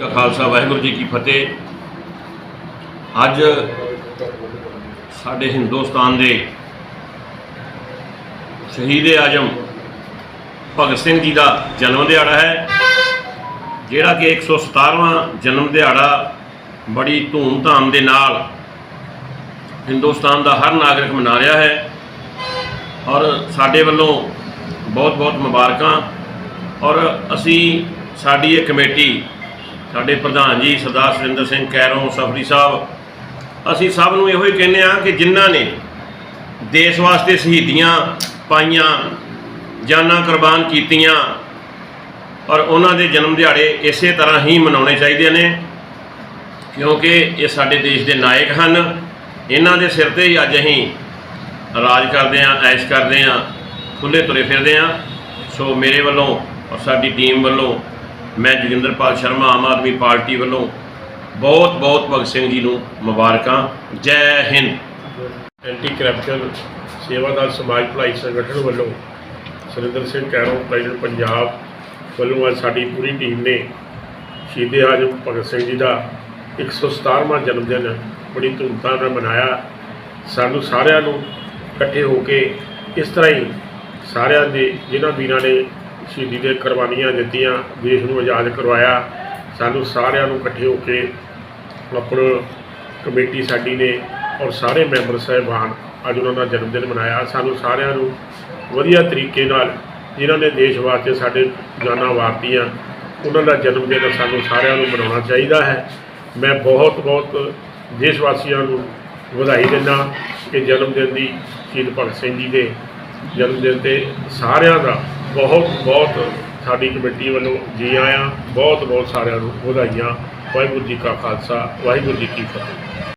ਕਾ ਖਾਲਸਾ, ਵਾਹਿਗੁਰੂ ਜੀ ਕੀ ਫਤਿਹ। ਅੱਜ ਸਾਡੇ ਹਿੰਦੁਸਤਾਨ ਦੇ ਸ਼ਹੀਦ ਆਜਮ ਭਗਤ ਸਿੰਘ ਜੀ ਦਾ ਜਨਮ ਦਿਹਾੜਾ ਹੈ, ਜਿਹੜਾ ਕਿ 117ਵਾਂ ਜਨਮ ਦਿਹਾੜਾ ਬੜੀ ਧੂਮ-ਧਾਮ ਦੇ ਨਾਲ ਹਿੰਦੁਸਤਾਨ ਦਾ ਹਰ ਨਾਗਰਿਕ ਮਨਾ ਰਿਹਾ ਹੈ। ਔਰ ਸਾਡੇ ਵੱਲੋਂ ਬਹੁਤ-ਬਹੁਤ ਮੁਬਾਰਕਾਂ। ਔਰ ਅਸੀਂ ਸਾਡੀ ਇਹ ਕਮੇਟੀ ਸਾਡੇ ਪ੍ਰਧਾਨ ਜੀ ਸਰਦਾਰ ਸੁਰਿੰਦਰ ਸਿੰਘ ਕੈਰੋਂ, ਸਫਰੀ ਸਾਹਿਬ, ਅਸੀਂ ਸਭ ਨੂੰ ਇਹੋ ਹੀ ਕਹਿੰਦੇ ਆ ਕਿ ਜਿਨ੍ਹਾਂ ਨੇ ਦੇਸ਼ ਵਾਸਤੇ ਸ਼ਹੀਦੀਆਂ ਪਾਈਆਂ, ਜਾਨਾਂ ਕੁਰਬਾਨ ਕੀਤੀਆਂ, ਔਰ ਉਹਨਾਂ ਦੇ ਜਨਮ ਦਿਹਾੜੇ ਇਸੇ ਤਰ੍ਹਾਂ ਹੀ ਮਨਾਉਣੇ ਚਾਹੀਦੇ ਨੇ, ਕਿਉਂਕਿ ਇਹ ਸਾਡੇ ਦੇਸ਼ ਦੇ ਨਾਇਕ ਹਨ। ਇਹਨਾਂ ਦੇ ਸਿਰ ਤੇ ਹੀ ਅੱਜ ਅਸੀਂ ਰਾਜ ਕਰਦੇ ਆਂ ਐਸ਼ ਕਰਦੇ ਆਂ ਖੁੱਲੇ ਤੁਰੇ ਫਿਰਦੇ ਆਂ ਸੋ ਮੇਰੇ ਵੱਲੋਂ ਔਰ ਸਾਡੀ ਟੀਮ ਵੱਲੋਂ ਮੈਂ ਜੋਗਿੰਦਰਪਾਲ ਸ਼ਰਮਾ, ਆਮ ਆਦਮੀ ਪਾਰਟੀ ਵੱਲੋਂ ਬਹੁਤ ਬਹੁਤ ਭਗਤ ਸਿੰਘ ਜੀ ਨੂੰ ਮੁਬਾਰਕਾਂ। ਜੈ ਹਿੰਦ। ਐਂਟੀ ਕਰਪਸ਼ਨ ਸੇਵਾਦਾਰ ਸਮਾਜ ਭਲਾਈ ਸੰਗਠਨ ਵੱਲੋਂ ਸੁਰਿੰਦਰ ਸਿੰਘ ਕੈਰੋਂ ਪ੍ਰੈਜ਼ੀਡੈਂਟ ਪੰਜਾਬ ਵੱਲੋਂ ਅੱਜ ਸਾਡੀ ਪੂਰੀ ਟੀਮ ਨੇ ਸ਼ਹੀਦੇ ਆਜਮ ਭਗਤ ਸਿੰਘ ਜੀ ਦਾ 117ਵਾਂ ਜਨਮ ਦਿਨ ਬੜੀ ਧੂਮਧਾਮ ਨਾਲ ਮਨਾਇਆ। ਸਾਨੂੰ ਸਾਰਿਆਂ ਨੂੰ ਇਕੱਠੇ ਹੋ ਕੇ ਇਸ ਤਰ੍ਹਾਂ ਹੀ ਸਾਰਿਆਂ ਦੇ, ਜਿਨ੍ਹਾਂ ਵੀਰਾਂ ਨੇ ਸ਼ਹੀਦੀ ਦੇ ਕੁਰਬਾਨੀਆਂ ਦਿੱਤੀਆਂ, ਦੇਸ਼ ਨੂੰ ਆਜ਼ਾਦ ਕਰਵਾਇਆ। ਸਾਨੂੰ ਸਾਰਿਆਂ ਨੂੰ ਇਕੱਠੇ ਹੋ ਕੇ ਆਪਣਾ ਕਮੇਟੀ ਸਾਡੀ ਨੇ ਔਰ ਸਾਰੇ ਮੈਂਬਰ ਸਾਹਿਬਾਨ ਅੱਜ ਉਹਨਾਂ ਦਾ ਜਨਮ ਦਿਨ ਮਨਾਇਆ। ਸਾਨੂੰ ਸਾਰਿਆਂ ਨੂੰ ਵਧੀਆ ਤਰੀਕੇ ਨਾਲ ਜਿਨ੍ਹਾਂ ਨੇ ਦੇਸ਼ ਵਾਸਤੇ ਸਾਡੇ ਜਾਨਾਂ ਵਾਰਤੀਆਂ, ਉਹਨਾਂ ਦਾ ਜਨਮ ਦਿਨ ਸਾਨੂੰ ਸਾਰਿਆਂ ਨੂੰ ਮਨਾਉਣਾ ਚਾਹੀਦਾ ਹੈ। ਮੈਂ ਬਹੁਤ ਬਹੁਤ ਦੇਸ਼ ਵਾਸੀਆਂ ਨੂੰ ਵਧਾਈ ਦਿੰਦਾ ਕਿ ਜਨਮ ਦਿਨ ਦੀ ਸ਼ਹੀਦ ਭਗਤ ਸਿੰਘ ਜੀ ਦੇ ਜਨਮ ਦਿਨ ਤੇ ਸਾਰਿਆਂ ਦਾ ਬਹੁਤ ਬਹੁਤ ਸਾਡੀ ਕਮੇਟੀ ਵੱਲੋਂ ਜੀ ਆਇਆਂ, ਬਹੁਤ ਬਹੁਤ ਸਾਰਿਆਂ ਨੂੰ ਵਧਾਈਆਂ। ਵਾਹਿਗੁਰੂ ਜੀ ਕਾ ਖਾਲਸਾ, ਵਾਹਿਗੁਰੂ ਜੀ ਕੀ ਫਤਿਹ।